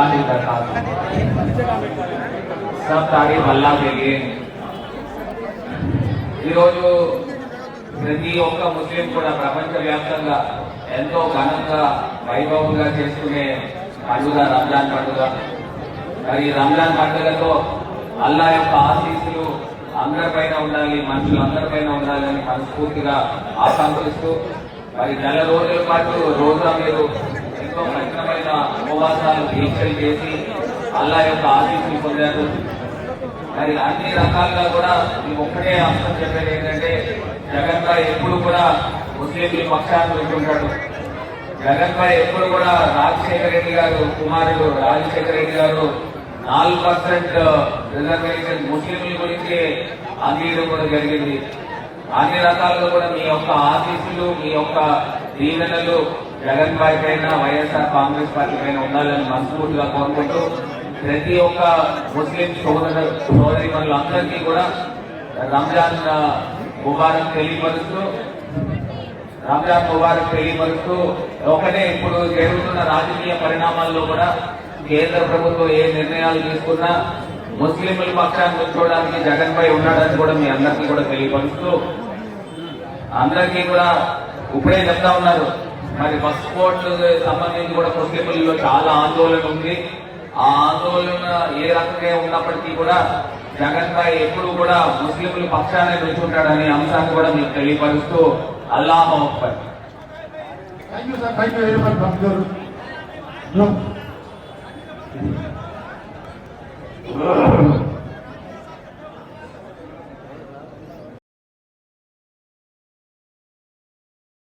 तारीफ करता हूँ सब तारीफ अल्लाह के लिए ఈరోజు ప్రతి ఒక్క ముస్లిం కూడా ప్రపంచవ్యాప్తంగా ఎంతో ఘనంగా వైభవంగా చేసుకునే పండుగ రంజాన్ పండుగ మరి ఈ రంజాన్ పండుగతో అల్లా యొక్క ఆశీస్సులు అందరిపైన ఉండాలి మనుషులందరిపైన ఉండాలని మనస్ఫూర్తిగా ఆకాంక్షిస్తూ మరి నెల రోజుల పాటు రోజా మీరు ఎంతో కఠినమైన ఉపవాసాలు దీక్షలు చేసి అల్లా యొక్క ఆశీస్సులు పొందారు. మరి అన్ని రకాలుగా కూడా ఈ ఒక్కటే అంశం చెప్పేది ఏంటంటే జగన్ భాయ్ ఎప్పుడు కూడా ముస్లింల పక్షాన్ని ఉంటుంటాడు జగన్ భాయ్ ఎప్పుడు కూడా రాజశేఖర రెడ్డి గారు కుమారుడు రాజశేఖర రెడ్డి గారు నాలుగు పర్సెంట్ రిజర్వేషన్ ముస్లింల గురించి అందించడం కూడా జరిగింది. అన్ని రకాలుగా కూడా మీ యొక్క ఆశీస్సులు మీ యొక్క దీవెనలు జగన్ భాయ్ పైన వైఎస్ఆర్ కాంగ్రెస్ పార్టీ పైన ఉండాలని మనస్ఫూర్తిగా కోరుకుంటూ ప్రతి ఒక్క ముస్లిం సోదర సోదరి అందరికీ కూడా రంజాన్ ముబారక్ తెలియపరుస్తూ రంజాన్ ముబారక్ తెలియపరుస్తూ ఒకటే ఇప్పుడు జరుగుతున్న రాజకీయ పరిణామాల్లో కూడా కేంద్ర ప్రభుత్వం ఏ నిర్ణయాలు తీసుకున్నా ముస్లింల పక్షాన్ని కూర్చోవడానికి జగన్ పై ఉన్నాడని కూడా మీ అందరికీ కూడా తెలియపరుస్తూ అందరికీ కూడా ఇప్పుడే చెప్తా ఉన్నారు. మరి బస్ కోర్టు సంబంధించి కూడా ముస్లింలలో చాలా ఆందోళన ఉంది. ఆ ఆందోళన ఏ రకంగా ఉన్నప్పటికీ కూడా జగన్ భాయ్ ఎప్పుడు కూడా ముస్లింల పక్షాన్ని నిల్చుంటాడనే అంశాన్ని కూడా మీకు తెలియపరుస్తూ అల్లాహ్ Akbar thank you sir thank you very much